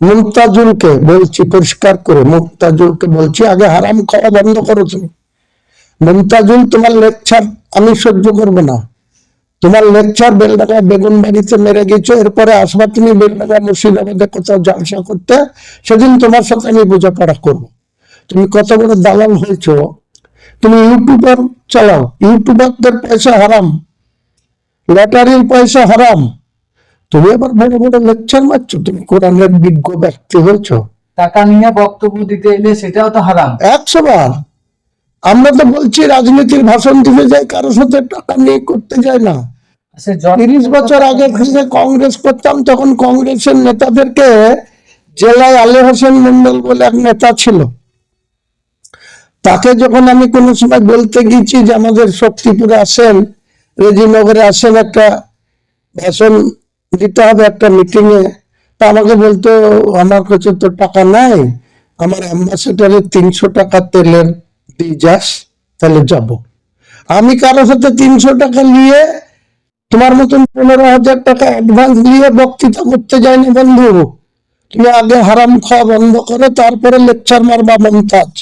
মুমতাজুলকে বলছি, পরিষ্কার করে, মুমতাজুলকে বলছি, আগে হারাম খাওয়া বন্ধ করো তুমি। মুমতাজুল, তোমার লেকচার আমি সহ্য করব না। তোমার লেকচার বেলডাঙ্গা বেগুন বাড়িতে মেরে গেছো, এরপরে আসবা তুমি বেলডাঙ্গা মুর্শিদাবাদে কোথাও জালসা করতে, সেদিন তোমার সাথে আমি বোঝাপড়া করব। তুমি কত বড় দালাল হয়েছো। তুমি ইউটিউবার চালাও, ইউটিউবারদের পয়সা হারাম। লেটারির পয়সা হারাম। তুমি আবার বড় বড় লেকচার মারছো? তুমি কোরআনের বিজ্ঞ ব্যক্তি হয়েছ টাকা নিয়ে বক্তব্য দিতে এলে সেটাও তো হারাম। একশো বার। আমরা তো বলছি রাজনীতির ভাষণ দিতে যাই কারোর সাথে টাকা নিয়ে করতে যায় না। তিরিশ বছর আগে থেকে কংগ্রেস করতাম তখন কংগ্রেসের নেতাদেরকে জেলায় আলী হোসেন মন্ডল বলে এক নেতা ছিল। তাকে যখন আমি কোনো সময় বলতে গেছি যে আমাদের শক্তিপুরে আসেন রেজিনগরে আসেন একটা ভাষণ দিতে হবে একটা মিটিং এ। তা আমাকে বলতো, আমার কাছে তো টাকা নাই, আমার অ্যাম্বাসেডারের তিনশো টাকা তেলের দিয়ে যাস, তাহলে যাব। আমি কারও সাথে তিনশো টাকা নিয়ে তোমার মতন পনেরো হাজার টাকা অ্যাডভান্স নিয়ে বক্তৃতা করতে যায়নি বন্ধু। তুমি আগে হারাম খাওয়া বন্ধ করো, তারপরে লেকচার মারবা মমতাজ।